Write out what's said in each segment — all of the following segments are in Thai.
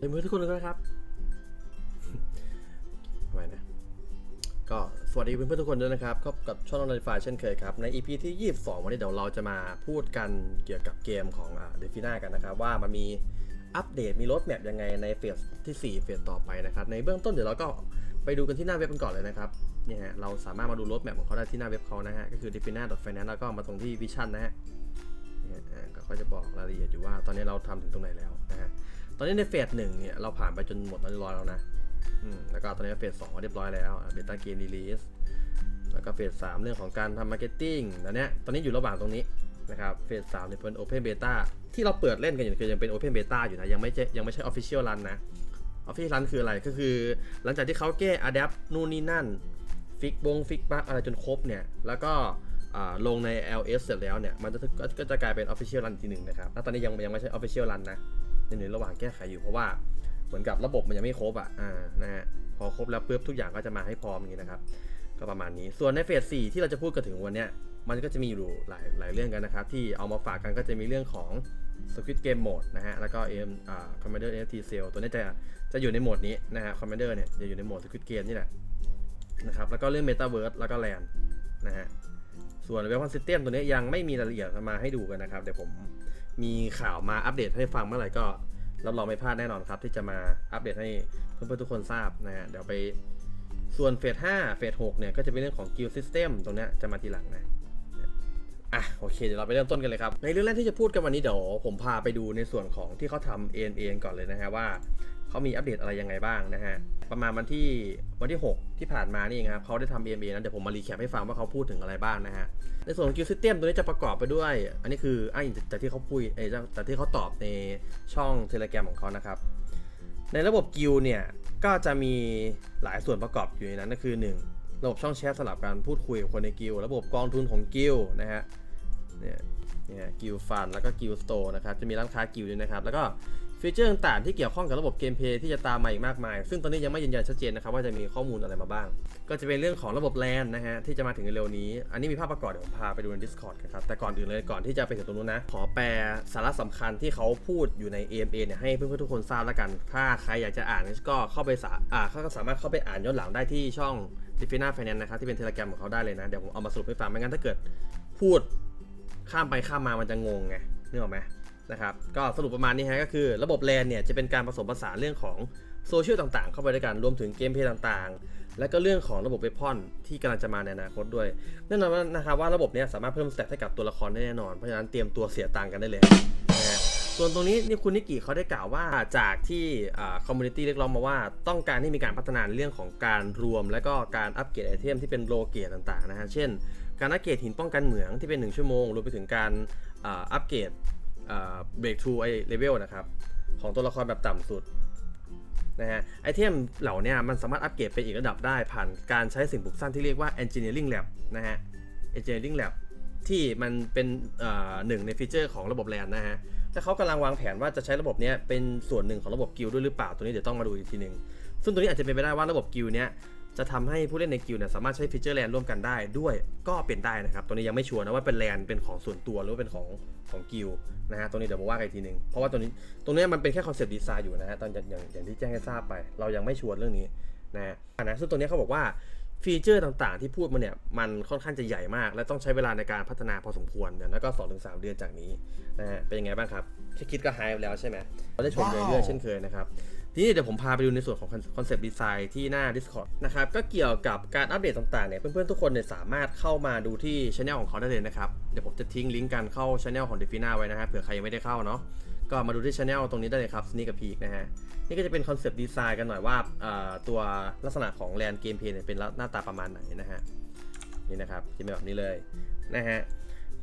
เฮ้ยเพื่อนทุกคนเลยนะครับทำไมนะก็สวัสดีเพื่อนๆทุกคนด้วยนะครับก็กับช่องนอยฟเช่นเคยครับ ใน EP ที่ 22 วันนี้เดี๋ยวเราจะมาพูดกันเกี่ยวกับเกมของเดฟิน่ากันนะครับ ว่ามันมีอัปเดตมีรถแมปยังไงในเฟสที่ 4 เฟสต่อไปนะครับ ในเบื้องต้นเดี๋ยวเราก็ไปดูกันที่หน้าเว็บกันก่อนเลยนะครับเนี่ยฮะเราสามารถมาดูรถแมปของเขาได้ที่หน้าเว็บเขานะฮะก็คือ defina.finance แล้วก็มาตรงที่ vision นะฮะเนี่ยก็จะบอกรายละเอียดอยู่ว่าตอนนี้เราทำถึงตรงไหนแล้วนะฮะ ตอนนี้ในเฟสหนึ่งเนี่ยเราผ่านไปจนหมดเรียบร้อยแล้วนะอืมแล้วก็ตอนนี้เฟสสองเรียบร้อยแล้วเบต้าเกมรีลีสแล้วก็เฟสสามเรื่องของการทำมาร์เก็ตติ้งตอนเนี้ยตอนนี้อยู่ระหว่างตรงนี้นะครับเฟสสามเนี่ยเป็นโอเพนเบต้าที่เราเปิดเล่นกันอยู่คือยังเป็นโอเพนเบต้าอยู่นะยังไม่ใช่ยังไม่ใช่ออฟฟิเชียลรันนะออฟฟิเชียลรันคืออะไรก็คือ หลังจากที่เขาแก้อะแดปนู่นนี่นั่นฟิกบงฟิกบักอะไรจนครบเนี่ยแล้วก็ลงใน LS เสร็จแล้วเนี่ย มันจะก็ก็จะกลายเป็น Official Run ทีหนึ่งนะครับ แล้วตอนนี้ยังยังไม่ใช่ Official Run นะ ยังอยู่ระหว่างแก้ไขอยู่เพราะว่าเหมือนกับระบบมันยังไม่ครบอะอ่านะฮะพอครบแล้วปุ๊บทุกอย่างก็จะมาให้พร้อมอย่างนี้นะครับก็ประมาณนี้ส่วนในเฟส4ที่เราจะพูดกันถึงวันเนี้ยมันก็จะมีอยู่หลายหลายเรื่องกันนะครับ ที่เอามาฝากกันก็จะมีเรื่องของ Squid Game Mode นะฮะแล้วก็ AM อ่า Commander NFT Sale ตัวนี้จะจะอยู่ในโหมดนี้นะฮะ Commander เนี่ยจะอยู่ในโหมด Squid Game นี่แหละนะครับแล้วก็เรื่อง Metaverse แล้วก็ Land นะฮะส่วน Weapon System ตัวนี้ยังไม่มีรายละเอียดมาให้ดูกันนะครับ เดี๋ยวผม มีข่าวมาอัปเดตให้ฟังเมื่อไหร่ก็รับรองไม่พลาดแน่นอนครับ ที่จะมาอัปเดตให้เพื่อนๆทุกคนทราบนะฮะเดี๋ยวไปส่วนเฟส5เฟส6เนี่ยก็จะเป็นเรื่องของกิลซิสเต็มตรงนี้จะมาทีหลังนะอะโอเคเดี๋ยวเราไปเริ่มต้นกันเลยครับ ในเรื่องแรกที่จะพูดกันวันนี้เดี๋ยวผมพาไปดูในส่วนของที่เขาทำเอ็นเอ็นก่อนเลยนะฮะว่า เขามีอัปเดตอะไรยังไงบ้างนะฮะ ประมาณวันที่วันที่ 6 ที่ผ่านมานี่เองครับเขาได้ทำ EMA นั้นเดี๋ยวผมมารีแคปให้ฟังว่าเขาพูดถึงอะไรบ้างนะฮะ ในส่วนของ Guild System ตัวนี้จะประกอบไปด้วย อันนี้คืออ้างอิงจากที่เขาพูดเออจากที่เขาตอบในช่อง Telegram ของเขานะครับ ในระบบกิลเนี่ยก็จะมีหลายส่วนประกอบอยู่ในนั้นก็คือ 1 ระบบช่องแชทสำหรับการพูดคุยกับคนในกิลระบบกองทุนของกิลนะฮะเนี่ยเนี่ยกิลฟันแล้วก็กิลสโตร์นะครับจะมีร้านค้ากิลด้วยนะครับ แล้วก็ ฟีเจอร์ต่างๆที่เกี่ยวข้องกับระบบเกมเพย์ที่จะตามมาอีกมากมาย ซึ่งตอนนี้ยังไม่ยืนยันชัดเจนนะครับว่าจะมีข้อมูลอะไรมาบ้าง ก็จะเป็นเรื่องของระบบแลนนะฮะที่จะมาถึงเร็วนี้ อันนี้มีภาพประกอบเดี๋ยวผมพาไปดูใน Discord กันครับ แต่ก่อนอื่นเลยก่อนที่จะไปถึงตรงนู้นนะ ขอแปลสาระสำคัญที่เขาพูดอยู่ใน AMA เนี่ยให้เพื่อนๆทุกคนทราบแล้วกัน ถ้าใครอยากจะอ่านก็เข้าไปสาอ่าเขาก็สามารถเข้าไปอ่านย้อนหลังได้ที่ช่อง d e f i n a Finance นะครับที่เป็นเทเลแกรมของเขาได้เลยนะเดี๋ยวผมเอามาสรุปให้ฟังไม่งั้นถ้าเกิดพูดข้ามไปข้ามมามันจะงงไงนึกออกไหม นะครับก็สรุปประมาณนี้ฮะก็คือระบบแลนเนี่ยจะเป็นการผสมผสานเรื่องของโซเชียลต่างๆ เข้าไปด้วยกันรวมถึงเกมเพลย์ต่างๆ และก็เรื่องของระบบเวพอนที่กำลังจะมาในอนาคตด้วยแน่นอนนะครับว่าระบบเนี้ยสามารถเพิ่มสเตตให้กับตัวละครได้แน่นอน เพราะฉะนั้นเตรียมตัวเสียตังค์กันได้เลยนะฮะส่วนตรงนี้นี่คุณนิกิเขาได้กล่าวว่าจากที่คอมมูนิตี้เรียกร้องมาว่า ต้องการให้มีการพัฒนานเรื่องของการรวม และก็การอัปเกรดไอเทมที่เป็นโลเกตต่างๆนะฮะเช่น การอัปเกรดหินป้องกันเหมืองที่เป็น 1 ชั่วโมงรวมไปถึงการอัปเกรด เบรกทูไอเลเวลนะครับ ของตัวละครแบบต่ำสุดนะฮะไอเทมเหล่านี้มันสามารถอัปเกรดไปอีกระดับได้ผ่านการใช้สิ่งปลูกสร้างที่เรียกว่า Engineering Lab นะฮะ Engineering Lab ที่มันเป็นหนึ่งในฟีเจอร์ของระบบแลนนะฮะแต่เขากำลังวางแผนว่าจะใช้ระบบเนี้ยเป็นส่วนหนึ่งของระบบกิลด้วยหรือเปล่า ตัวนี้เดี๋ยวต้องมาดูอีกทีหนึ่งซึ่งตัวนี้อาจจะเป็นไปได้ว่าระบบกิลด์เนี้ย จะทำให้ผู้เล่นในกิลด์เนี่ยสามารถใช้ฟีเจอร์แลนร่วมกันได้ด้วยก็เป็นได้นะครับ ตัวนี้ยังไม่ชัวร์นะว่าเป็นแลนเป็นของส่วนตัวหรือว่าเป็นของของกิลด์นะฮะตรงนี้เดี๋ยวมาว่ากันอีกทีหนึ่งเพราะว่าตัวนี้ตรงนี้มันเป็นแค่คอนเซปต์ดีไซน์อยู่นะฮะตอนอย่างอย่างที่แจ้งให้ทราบไป เรายังไม่ชัวร์เรื่องนี้นะฮะอะนะซึ่งตัวนี้เขาบอกว่าฟีเจอร์ต่างๆที่พูดมาเนี่ยมันค่อนข้างจะใหญ่มาก และต้องใช้เวลาในการพัฒนาพอสมควรเนี่ยแล้วก็2อถึงสเดือนจากนี้นะฮะเป็นยังไงบ้างครับแค่คิดก็หายไปแล้วใช่ไหมเราได้ชมเรื่อยๆเช่นเคยนะครับ ทีนี้เดี๋ยวผมพาไปดูในส่วนของคอนเซปต์ดีไซน์ที่หน้า Discord นะครับ ก็เกี่ยวกับการอัปเดตต่างๆเนี่ย เพื่อนๆ ทุกคนเนี่ยสามารถเข้ามาดูที่ช anel ของเขาได้เลยนะครับ เดี๋ยวผมจะทิ้งลิงก์การเข้าช anel ของ Defina ไว้นะฮะเผื่อใครยังไม่ได้เข้าเนาะก็มาดูที่ช anel ตรงนี้ได้เลยครับ Sneak Peek นะฮะนี่ก็จะเป็นคอนเซปต์ดีไซน์กันหน่อยว่าตัวลักษณะของแลนเกมเพลย์เนี่ยเป็นหน้าตาประมาณไหนนะฮะนี่นะครับจะเป็นแบบนี้เลยนะฮะ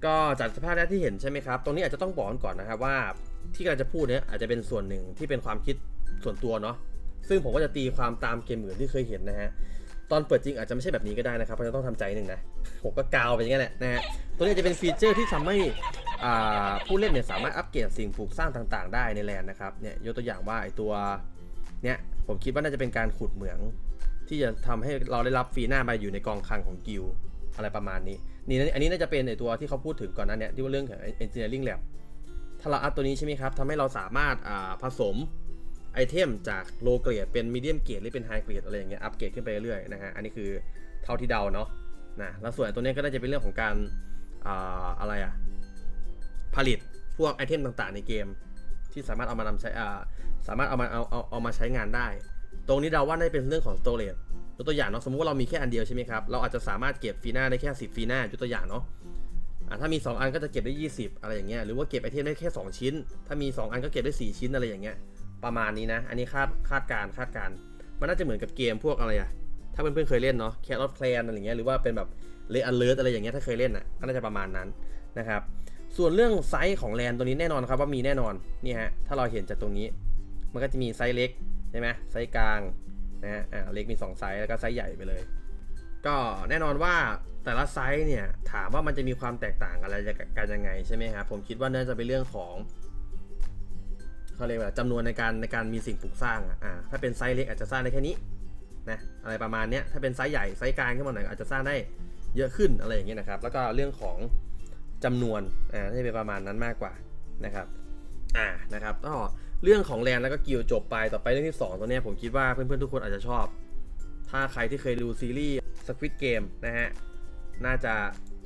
ก็จากสภาพแรกที่เห็นใช่ไหมครับ ตรงนี้อาจจะต้องบอกก่อนนะครับว่าที่กำลังจะพูดเนี่ยอาจจะเป็นส่วนหนึ่งที่เป็นความคิด ส่วนตัวเนาะซึ่งผมก็จะตีความตามเกมอื่นที่เคยเห็นนะฮะตอนเปิดจริงอาจจะไม่ใช่แบบนี้ก็ได้นะครับเพราะฉะต้องทำใจหนึ่งนะผมก็กาวไปอย่างนี้แหละนะฮะตัวนี้จะเป็นฟีเจอร์ที่ทำให้ผู้เล่นเนี่ยสามารถอัปเกรดสิ่งปลูกสร้างต่างๆ ได้ในแลนด์นะครับเนี่ยยกตัวอย่างว่าไอตัวเนี่ยผมคิดว่าน่าจะเป็นการขุดเหมือง ที่จะทำให้เราได้รับฟีหน้ามาอยู่ในกองคลังของกิลอะไรประมาณนี้นี่อันนี้น่าจะเป็นในตัวที่เขาพูดถึงก่อนหนั้นเนี่ยที่ว่าเรื่องของ engineering lab ถ้าเราอัพตัวนี้ใช่ไหมครับทำให้เราสามารถผสม ไอเทมจากโลเกรดเป็นมีเดียมเกรดหรือเป็นไฮเกรดอะไรอย่างเงี้ยอัปเกรดขึ้นไปเรื่อยๆนะฮะอันนี้คือเท่าที่เดาเนาะนะแล้วส่วนตัวนี้ก็น่าจะเป็นเรื่องของการอ่อะไรอะผลิตพวกไอเทมต่างๆในเกม ที่สามารถเอามานำใช้อ่าสามารถเอามาเอาเอาเอามาใช้งานได้ ตรงนี้เดาว่าน่าจะเป็นเรื่องของ storage ยกตัวอย่างเนาะสมมติว่าเรามีแค่อันเดียวใช่ไหมครับเราอาจจะสามารถเก็บฟีน่าได้แค่10ฟีน่ายกตัวอย่างเนาะถ้ามี 2 อันก็จะเก็บได้ 20 อะไรอย่างเงี้ยหรือว่าเก็บไอเทมได้แค่ 2 ชิ้น ถ้ามี 2 อันก็เก็บได้ 4 ชิ้นอะไรอย่างเงี้ย ประมาณนี้นะ อันนี้คาดคาดการคาดการ มันน่าจะเหมือนกับเกมพวกอะไรอะถ้าเพื่อนๆเคยเล่นเนาะ Cat of Clan อะไรเงี้ย หรือว่าเป็นแบบ Red Alert อะไรอย่างเงี้ย ถ้าเคยเล่นอะก็น่าจะประมาณนั้นนะครับ ส่วนเรื่องไซส์ของแลนตัวนี้แน่นอนครับว่ามีแน่นอน นี่ฮะ ถ้าเราเห็นจากตรงนี้ มันก็จะมีไซส์เล็กใช่ไหมไซส์กลางนะฮะ อ่า เล็กมี 2 ไซส์แล้วก็ไซส์ใหญ่ไปเลย ก็แน่นอนว่าแต่ละไซส์เนี่ยถามว่ามันจะมีความแตกต่างอะไรกันยังไงใช่ไหมครับผมคิดว่าน่าจะเป็นเรื่องของ เขาเรียกว่าจำนวนในการในการมีสิ่งปลูกสร้างอะอ่าถ้าเป็นไซส์เล็กอาจจะสร้างได้แค่นี้นะอะไรประมาณเนี้ยถ้าเป็นไซส์ใหญ่ไซส์กลางขึ้นมาหน่อยอาจจะสร้างได้เยอะขึ้นอะไรอย่างเงี้ยนะครับ แล้วก็เรื่องของจำนวนอ่าจะเป็นประมาณนั้นมากกว่านะครับอ่านะครับก็เรื่องของแลนแล้วก็กิลจบไปต่อไปเรื่องที่สองตัวเนี้ยผมคิดว่าเพื่อนๆทุกคนอาจจะชอบ ถ้าใครที่เคยดูซีรีส์ Squid Game นะฮะน่าจะ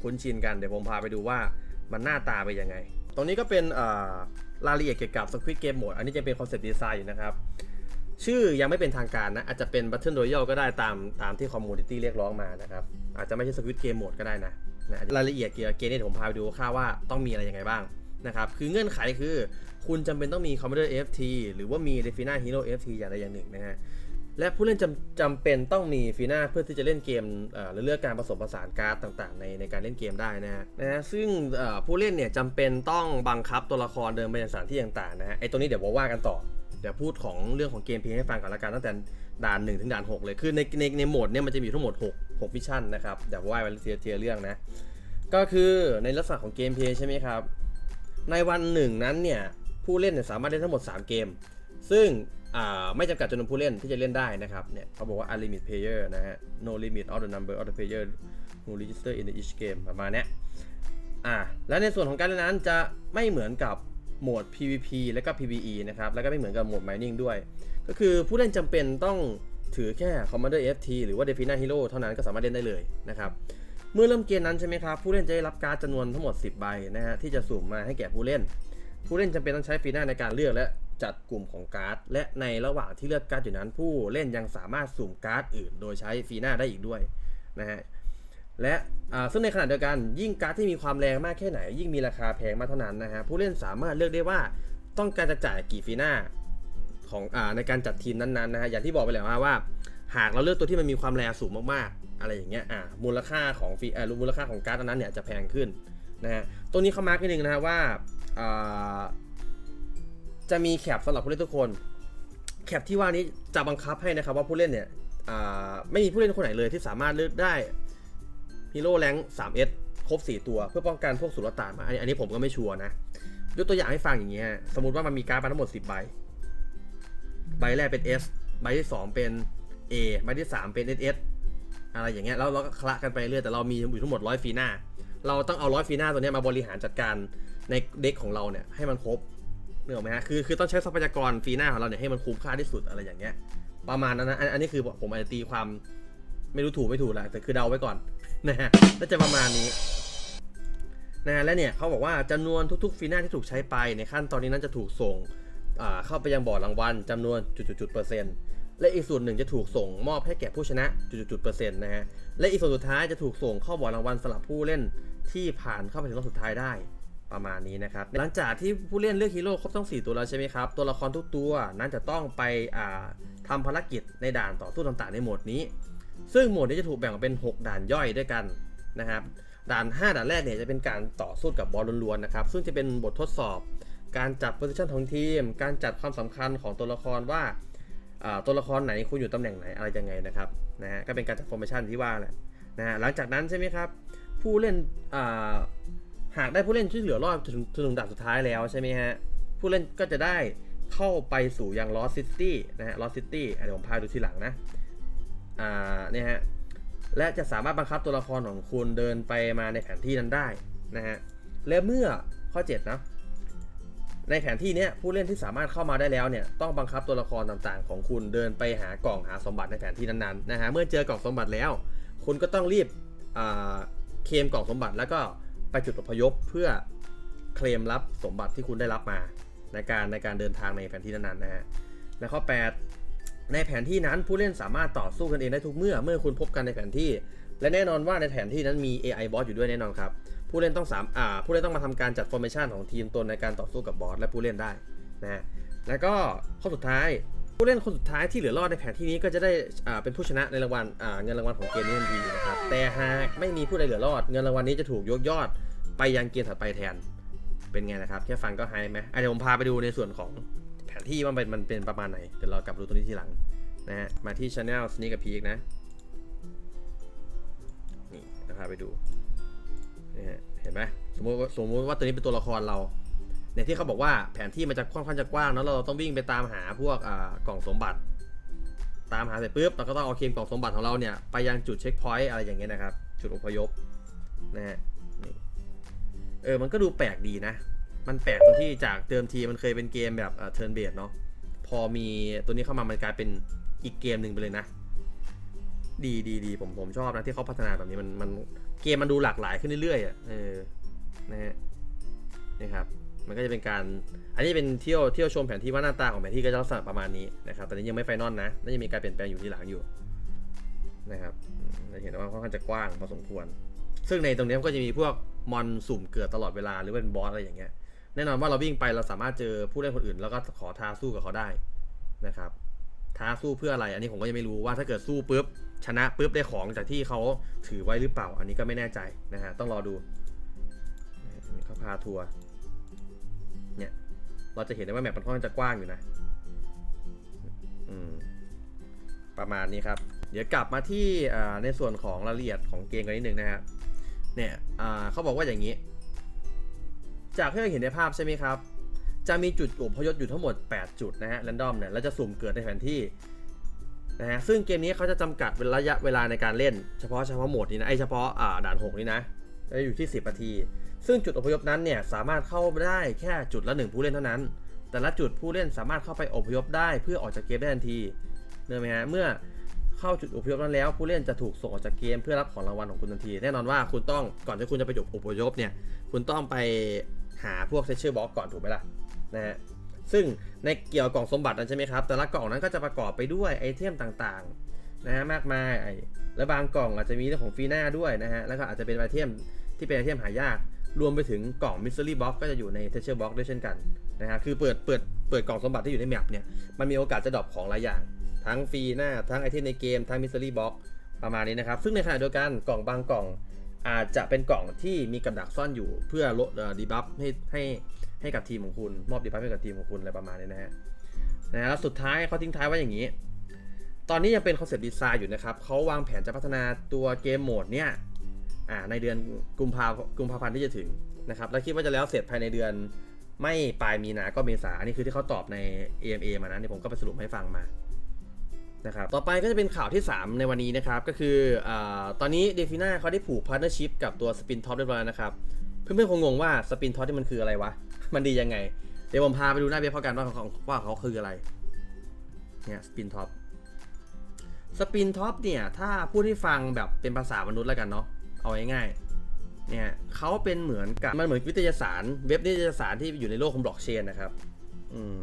คุ้นชินกันเดี๋ยวผมพาไปดูว่ามันหน้าตาไปนยังไง ตรงนี้ก็เป็นรายละเอียดเกี่ยวกับ Squid Game Mode อันนี้จะเป็นคอนเซ็ปต์ดีไซน์อยู่นะครับ ชื่อยังไม่เป็นทางการนะ อาจจะเป็น Battle Royale ก็ได้ตามตามที่ Community เรียกร้องมานะครับ อาจจะไม่ใช่ Squid Game Mode ก็ได้นะนะรายละเอียดเกี่ยวกับเกมเนี่ยผมพาไปดูค่าวๆว่าต้องมีอะไรยังไงบ้างนะครับ คือเงื่อนไขคือ คุณจำเป็นต้องมี Commander FT หรือว่ามี Defina Hero FT อย่างใดอย่างหนึ่งนะฮะ และผู้เล่นจำจำเป็นต้องมีฟีน่าเพื่อที่จะเล่นเกมเอ่อหรือเลือกการผสมผสานการ์ดต่างๆ ในในการเล่นเกมได้นะฮะนะซึ่งผู้เล่นเนี่ยจำเป็นต้องบังคับตัวละครเดินไปยังสถานที่ต่างๆนะฮะไอตัวนี้เดี๋ยวว่ากันต่อ เดี๋ยวพูดของเรื่องของเกมเพลย์ให้ฟังก่อนละกันตั้งแต่ด่าน1ถึงด่าน6เลยคือในในในโหมดเนี่ยมันจะมีทั้งหมด 6 6มิชชั่นนะครับเดี๋ยวว่าไปเทียเทียร์เรื่องนะก็คือในลักษณะของเกมเพลย์ใช่ไหมครับในวันหนึ่งนั้นเนี่ยผู้เล่นเนี่ยสามารถเล่นทั้งหมด 3 เกม ซึ่ง ไม่จำกัดจำนวนผู้เล่นที่จะเล่นได้นะครับเนี่ยเขาบอกว่า unlimited player นะฮะ no limit of the number of the player who register in each game ประมาณนี้อ่าและในส่วนของการเล่นนั้นจะไม่เหมือนกับโหมด PVP และก็ PVE นะครับ แล้วก็ไม่เหมือนกับโหมด mining ด้วย ก็คือผู้เล่นจำเป็นต้องถือแค่ Commander FT หรือว่า Defina Hero เท่านั้นก็สามารถเล่นได้เลยนะครับ เมื่อเริ่มเกมนั้นใช่ไหมครับ ผู้เล่นจะได้รับการ์ดจำนวนทั้งหมด 10 ใบนะฮะที่จะสุ่มมาให้แก่ผู้เล่น ผู้เล่นจำเป็นต้องใช้ฟีน่าในการเลือกและ จัดกลุ่มของการ์ด และในระหว่างที่เลือกการ์ดอยู่นั้น ผู้เล่นยังสามารถสุ่มการ์ดอื่น โดยใช้ฟีน่าได้อีกด้วยนะฮะและซึ่งในขณะเดียวกันยิ่งการ์ดที่มีความแรงมากแค่ไหน ยิ่งมีราคาแพงมากเท่านั้นนะฮะผู้เล่นสามารถเลือกได้ว่าต้องการจะจ่ายกี่ฟีน่าของอในการจัดทีมนั้นๆนะฮะอย่างที่บอกไปแล้วว่า หากเราเลือกตัวที่มันมีความแรงสูงมากๆ อะไรอย่างเงี้ยอ่ามูลค่าของฟีเอ่อมูลค่าของการ์ดนั้นเนี่ยจะแพงขึ้นนะฮะตรงนี้เขามาร์กนิดนึงนะฮะว่า จะมีแคปสำหรับผู้เล่นทุกคน แคปที่ว่านี้จะบังคับให้นะครับว่าผู้เล่นเนี่ยไม่มีผู้เล่นคนไหนเลยที่สามารถเลือกได้ฮีโร่แรง 3S ครบ 4 ตัว เพื่อป้องกันพวกสุลต่านมา อันนี้ผมก็ไม่ชัวร์นะ ยกตัวอย่างให้ฟังอย่างเงี้ย สมมติว่ามันมีการ์ดมาทั้งหมด 10 ใบ ใบแรกเป็น S ใบที่ 2 เป็น A ใบที่ 3 เป็น SS อะไรอย่างเงี้ย แล้วเราก็คละกันไปเรื่อย แต่เรามีอยู่ทั้งหมดร้อยฟีน่า เราต้องเอาร้อยฟีน่าตัวนี้มาบริหารจัดการในเด็กของเราเนี่ยให้มันครบ เหนือไหมฮะคือคือต้องใช้ทรัพยากรฟีน่าของเราเนี่ยให้มันคุ้มค่าที่สุดอะไรอย่างเงี้ย ประมาณนั้นนะอันอันนี้คือผมอาจจะตีความไม่รู้ถูกไม่ถูกแหละแต่คือเดาไว้ก่อนนะฮะน่าจะประมาณนี้นะฮะและเนี่ยเขาบอกว่าจำนวนทุกๆฟีน่าที่ถูกใช้ไปในขั้นตอนนี้นั้นจะถูกส่งอ่าเข้าไปยังบอร์ดรางวัลจำนวนจุดๆเปอร์เซ็นต์และอีกส่วนหนึ่งจะถูกส่งมอบให้แก่ผู้ชนะจุดๆเปอร์เซ็นต์นะฮะและอีกส่วนสุดท้ายจะถูกส่งเข้าบอร์ดรางวัลสำหรับผู้เล่นที่ผ่านเข้าไปถึงรอบสุดท้ายได้ ประมาณนี้นะครับ หลังจากที่ผู้เล่นเลือกฮีโร่ครบทั้ง 4 ตัวแล้วใช่ไหมครับ ตัวละครทุกตัวนั้นจะต้องไปอ่าทำภารกิจในด่านต่อสู้ต่างๆในโหมดนี้ ซึ่งโหมดนี้จะถูกแบ่งออกเป็น 6 ด่านย่อยด้วยกันนะครับด่าน 5 ด่านแรกเนี่ยจะเป็นการต่อสู้กับบอลล้วนๆนะครับซึ่งจะเป็นบททดสอบ การจัดโพซิชันของทีม การจัดความสำคัญของตัวละครว่าตัวละครไหนคุณอยู่ตำแหน่งไหนอะไรยังไงนะครับนะฮะก็เป็นการจัดฟอร์เมชันที่ว่าแหละนะฮะหลังจากนั้นใช่ไหมครับผู้เล่น หากได้ผู้เล่นที่เหลือรอดถึงถึงด่านสุดท้ายแล้วใช่ไหมฮะ ผู้เล่นก็จะได้เข้าไปสู่ยังลอสซิตี้นะฮะลอสซิตี้เดี๋ยวผมพาดูทีหลังนะ อ่าเนี่ยฮะ และจะสามารถบังคับตัวละครของคุณเดินไปมาในแผนที่นั้นได้นะฮะ และเมื่อข้อ 7 นะ ในแผนที่เนี้ยผู้เล่นที่สามารถเข้ามาได้แล้วเนี่ยต้องบังคับตัวละครต่างๆ ของคุณเดินไปหากล่องหาสมบัติในแผนที่นั้นๆนะฮะเมื่อเจอกล่องสมบัติแล้ว คุณก็ต้องรีบอ่าเคมกล่องสมบัติแล้วก็ ไปจุดอพยพเพื่อเคลมรับสมบัติที่คุณได้รับมา ในการในการเดินทางในแผนที่นั้นๆนะฮะและข้อ 8 ในแผนที่นั้นผู้เล่นสามารถต่อสู้กันเองได้ทุกเมื่อเมื่อคุณพบกันในแผนที่ และแน่นอนว่าในแผนที่นั้นมี AI บอสอยู่ด้วยแน่นอนครับผู้เล่นต้องสามอ่าผู้เล่นต้องมาทำการจัด formation ของทีมตนในการต่อสู้กับบอสและผู้เล่นได้นะฮะแล้วก็ข้อสุดท้าย ผู้เล่นคนสุดท้ายที่เหลือรอดในแผนที่นี้ก็จะได้เป็นผู้ชนะในรางวัลเงินรางวัลของเกมนี้ทันทีนะครับแต่หากไม่มีผู้ใดเหลือรอด เงินรางวัลนี้จะถูกยกยอดไปยังเกมถัดไปแทน เป็นไงนะครับ แค่ฟังก็ไฮไหมเดี๋ยวผมพาไปดูในส่วนของแผนที่ว่ามันเป็นมันเป็นประมาณไหนเดี๋ยวเรากลับมาดูตรงนี้ทีหลังนะฮะมาที่ Channel Sneak Peek นะนี่จะพาไปดูนี่ฮะเห็นไหมสมมติว่าสมมติว่าตัวนี้เป็นตัวละครเรา เนี่ยที่เขาบอกว่าแผนที่มันจะค่อนข้างจะกว้างแล้วเราต้องวิ่งไปตามหาพวกกล่องสมบัติ ตามหาเสร็จปุ๊บเราก็ต้องเอาเคมกล่องสมบัติของเราเนี่ยไปยังจุดเช็คพอยต์อะไรอย่างเงี้ยนะครับ จุดอพยพนะฮะนี่เออมันก็ดูแปลกดีนะ มันแปลกตรงที่จากเติมทีมันเคยเป็นเกมแบบเทิร์นเบสเนาะพอมีตัวนี้เข้ามามันกลายเป็นอีกเกมหนึ่งไปเลยนะดีดีดีผมผมชอบนะที่เขาพัฒนาแบบนี้มันมันเกมมันดูหลากหลายขึ้นเรื่อยๆอะเออนะฮะนี่ครับ มันก็จะเป็นการ อันนี้เป็นเที่ยวเที่ยวชมแผนที่ว่าหน้าตาของแผนที่ก็จะลักษณะประมาณนี้นะครับ ตอนนี้ยังไม่ไฟนอลนะน่าจะมีการเปลี่ยนแปลงอยู่ที่หลังอยู่นะครับจะเห็นว่าค่อนข้างจะกว้างพอสมควร ซึ่งในตรงนี้ก็จะมีพวกมอนสุ่มเกิดตลอดเวลาหรือเป็นบอสอะไรอย่างเงี้ย แน่นอนว่าเราวิ่งไปเราสามารถเจอผู้เล่นคนอื่น แล้วก็ขอท้าสู้กับเขาได้นะครับท้าสู้เพื่ออะไร อันนี้ผมก็ยังไม่รู้ว่าถ้าเกิดสู้ปุ๊บชนะปุ๊บได้ของจากที่เขาถือไว้หรือเปล่า อันนี้ก็ไม่แน่ใจนะฮะต้องรอดูเขาพาทัวร์ เราจะเห็นได้ว่าแมปมันค่อนข้างจะกว้างอยู่นะประมาณนี้ครับ เดี๋ยวกลับมาที่ในส่วนของรายละเอียดของเกมกันนิดนึงนะฮะเนี่ยเขาบอกว่าอย่างนี้ จากที่เราเห็นในภาพใช่ไหมครับ จะมีจุดอพยพอยู่ทั้งหมด 8 จุดนะฮะแรนดอมเนี่ยแล้วจะสุ่มเกิดในแผนที่นะฮะซึ่งเกมนี้เขาจะจำกัดระยะเวลาในการเล่น เฉพาะเฉพาะโหมดนี้นะไอเฉพาะด่าน 6 นี่นะจะอยู่ที่ 10นาที ซึ่งจุดอพยพนั้นเนี่ยสามารถเข้าได้แค่จุดละหนึ่งผู้เล่นเท่านั้น แต่ละจุดผู้เล่นสามารถเข้าไปอพยพได้เพื่อออกจากเกมได้ทันทีเนอะไหมฮะเมื่อเข้าจุดอพยพนั้นแล้ว ผู้เล่นจะถูกส่งออกจากเกมเพื่อรับของรางวัลของคุณทันที แน่นอนว่าคุณต้องก่อนที่คุณจะไปจุดอพยพเนี่ยคุณต้องไปหาพวกเซชเชอร์บ็อกก่อนถูกไหมล่ะนะฮะซึ่งในเกี่ยวกล่องสมบัตินั้นใช่ไหมครับแต่ละกล่องนั้นก็จะประกอบไปด้วยไอเทมต่างๆนะฮะมากมายไอและบางกล่องอาจจะมีเรื่องของฟีน่าด้วยนะฮะแล้วก็อาจจะเป็นไอเทมที่เป็นไอเทมหายาก รวมไปถึงกล่องมิส t รี่บ็อกก็จะอยู่ในเทเชอร์บ็อกด้วยเช่นกันนะฮะคือเปิดเปิดเปิดกล่องสมบัติที่อยู่ในแมปเนี่ยมันมีโอกาสจะดรอปของหลายอย่าง ทั้งฟีน่าทั้งไอเทมในเกมทั้งมิส t รี่บ็อกประมาณนี้นะครับ ซึ่งในขณะเดียวกันกล่องบางกล่อง อาจจะเป็นกล่องที่มีกับดักซ่อนอยู่เพื่อลดดีบัฟให้ให้ให้กับทีมของคุณมอบดีบัฟให้กับทีมของคุณอะไรประมาณนี้นะฮะนะแล้วสุดท้ายเขาทิ้งท้ายไว้อย่างนี้ ตอนนี้ยังเป็นคอนเซปต์ดีไซน์อยู่นะครับเขาวางแผนจะพัฒนาตัวเกมโหมดเนี่ย อ่าในเดือนกุมภากุมภาพันธ์ที่จะถึงนะครับและคิดว่าจะแล้วเสร็จภายในเดือนไม่ปลายมีนาก็เมษาอันนี้คือที่เขาตอบใน AMA มานะนี่ผมก็ไปสรุปให้ฟังมานะครับต่อไปก็จะเป็นข่าวที่ 3 ในวันนี้นะครับ ก็คืออตอนนี้เดฟิน่าเขาได้ผูกพาร์ n เนอร์ชิพกับตัวสปินท็อปเรียบร้อยแล้วนะครับ เพื่อนๆคงงงว่าสปินท็อปที่มันคืออะไรวะ มันดียังไง เดี๋ยวผมพาไปดูหน้าเว็บเขากันว่าเขาว่าเขาคืออะไรเนี่ยสปินท็อปสปินท็อปเนี่ย ถ้าพูดให้ฟังแบบเป็นภาษามนุษย์แล้วกันเนาะ เอาง่ายๆเนี่ยเขาเป็นเหมือนกับมันเหมือนวิทยาศาสตร์เว็บวิทยาศารที่อยู่ในโลกของบล็อกเชนนะครับอืม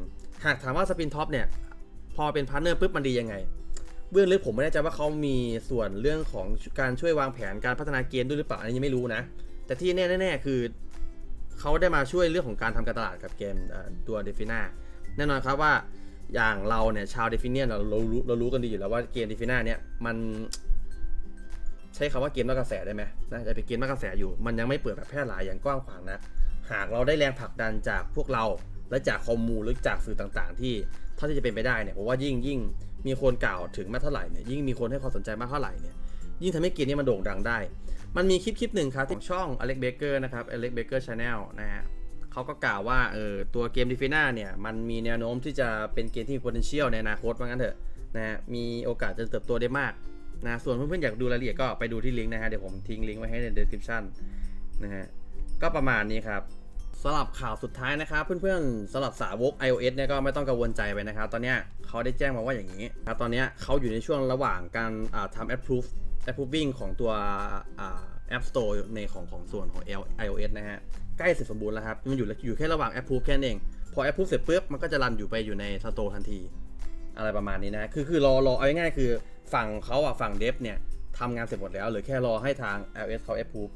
หากถามว่าสปินท็อปเนี่ย พอเป็นพาร์ทเนอร์ปุ๊บมันดียังไงเบื้องลึกผมไม่แน่ใจว่าเขามีส่วนเรื่องของการช่วยวางแผนการพัฒนาเกมด้วยหรือเปล่าอันนี้ยังไม่รู้นะ แต่ที่แน่ๆคือเขาได้มาช่วยเรื่องของการทำการตลาดกับเกมตัวเดฟิน่าแน่นอนครับว่าอย่างเราเนี่ยชาวเดฟิเนียเราเรารู้เรารู้กันดีอยู่แล้วว่าเกมเดฟิน่าเนี่ยมัน ใช้คำว่าเกมนอกกระแสได้ไหมนะจะเป็นเกมนอกกระแสอยู่ มันยังไม่เปิดแบบแพร่หลายอย่างกว้างขวางนะ หากเราได้แรงผลักดันจากพวกเรา และจากคอมมูหรือจากสื่อต่างๆ ที่เท่าที่จะเป็นไปได้เนี่ยผมว่ายิ่งยิ่งมีคนกล่าวถึงมากเท่าไหร่เนี่ยยิ่งมีคนให้ความสนใจมากเท่าไหร่เนี่ยยิ่งทำให้เกมนี้มันโด่งดังได้ มันมีคลิปคลิปหนึ่งครับของช่อง Alex Baker นะครับ Alex Baker Channel นะฮะเขาก็กล่าวว่าเออตัวเกม d e f i n a เนี่ยมันมีแนวโน้มที่จะเป็นเกมที่มี potential ในอนาคตว่างั้นเถอะนะฮะมีโอกาสจะเติบโตได้มาก นะส่วนเพื่อนๆอยากดูรายละเอียดก็ไปดูที่ลิงก์นะฮะเดี๋ยวผมทิ้งลิงก์ไว้ให้ใน description นะฮะก็ประมาณนี้ครับสำหรับข่าวสุดท้ายนะครับ เพื่อนๆสำหรับสาวก iOS เนี่ยก็ไม่ต้องกังวลใจไปนะครับ ตอนนี้เขาได้แจ้งมาว่าอย่างนี้ครับตอนนี้เขาอยู่ในช่วงระหว่างการทำ approve approving ของตัวอ App Store ในของของส่วนของ iOS นะฮะใกล้เสร็จสมบูรณ์แล้วครับ มันอยู่อยู่แค่ระหว่าง approve แค่นั้นเอง พอ approve เสร็จปุ๊บมันก็จะรันอยู่ไปอยู่ใน Store ทันที อะไรประมาณนี้นะ คือคือรอรอเอาง่ายๆคือฝั่งเขาอะฝั่งเดฟเนี่ยทำงานเสร็จหมดแล้วเหรือแค่รอให้ทาง iOS เขา approve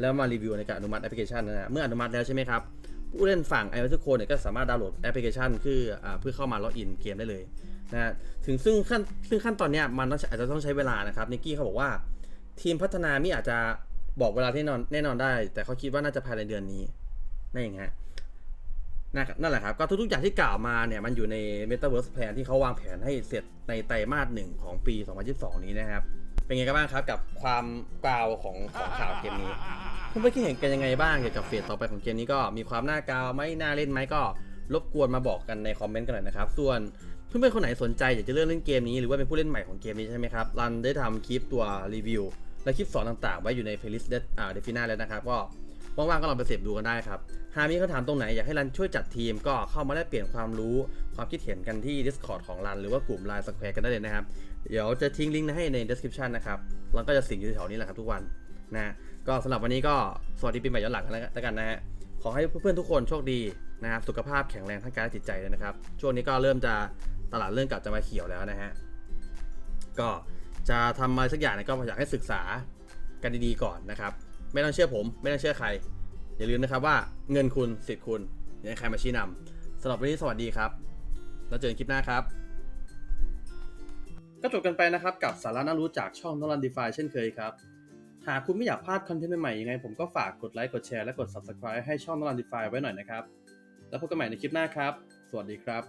แล้วมารีวิวในการอนุมัติแอปพลิเคชันนะฮะเมื่ออนุมัติแล้วใช่ไหมครับ ผู้เล่นฝั่ง iOS ทุกคนเนี่ยก็สามารถดาวน์โหลดแอปพลิเคชันคืออ่าเพื่อเข้ามาล็อกอินเกมได้เลยนะฮะถึงซึ่งขั้นซึ่งขั้นตอนเนี้ยมันต้องอาจจะต้องใช้เวลานะครับนิกกี้เขาบอกว่า ทีมพัฒนามิอาจจะบอกเวลาที่นอนแน่นอนได้ แต่เขาคิดว่าน่าจะภายในเดือนนี้นั่นเองฮะ นั่นแหละครับ ก็ทุกๆอย่างที่กล่าวมาเนี่ยมันอยู่ใน Metaverse Plan ที่เขาวางแผนให้เสร็จในไตรมาสหนึ่งของปี 2022 นี้นะครับ เป็นไงกันบ้างครับกับความกล่าวของของข่าวเกมนี้เพื่อนๆคิดเห็นกันยังไงบ้างเกี่ยวกับเฟสต่อไปของเกมนี้ก็มีความน่ากล่าวไหมน่าเล่นไหมก็รบกวนมาบอกกันในคอมเมนต์กันหน่อยนะครับ ส่วนเพื่อนๆคนไหนสนใจอยากจะเริ่มเล่นเกมนี้หรือว่าเป็นผู้เล่นใหม่ของเกมนี้ใช่ไหมครับ รันได้ทำคลิปตัวรีวิว และคลิปสอนต่างๆ ไว้อยู่ในเพลย์ลิสต์เดอ่าเดฟิน่าแล้วนะครับก็ ว่างๆก็ลองไปเสพดูกันได้ครับ หากมีคำถามตรงไหนอยากให้รันช่วยจัดทีมก็เข้ามาได้เปลี่ยนความรู้ความคิดเห็นกันที่ Discord ของรันหรือว่ากลุ่ม Line Square กันได้เลยนะครับ เดี๋ยวจะทิ้งลิงก์ให้ใน description นะครับรันก็จะสิงอยู่แถวนี้แหละครับทุกวันนะก็สำหรับวันนี้ก็สวัสดีปีใหม่ย้อนหลังกันแล้วกันนะฮะขอให้เพื่อนๆทุกคนโชคดีนะครับสุขภาพแข็งแรงทั้งกายและจิตใจเลยนะครับ ช่วงนี้ก็เริ่มจะตลาดเริ่มกลับจะมาเขียวแล้วนะฮะก็จะทำอะไรสักอย่างก็อยากให้ศึกษากันดีๆก่อนนะครับ ไม่ต้องเชื่อผม ไม่ต้องเชื่อใคร อย่าลืมนะครับว่าเงินคุณสิทธิ์คุณอย่าให้ใครมาชี้นำสำหรับวันนี้สวัสดีครับ แล้วเจอกันคลิปหน้าครับ ก็จบกันไปนะครับกับสาระน่ารู้จากช่องนรันดีฟาเช่นเคยครับ หากคุณไม่อยากพลาดคอนเทนต์ใหม่ๆยังไง ผมก็ฝากกดไลค์กดแชร์และกด Subscribe ให้ช่องนรันดีฟาไว้หน่อยนะครับ แล้วพบกันใหม่ในคลิปหน้าครับ สวัสดีครับ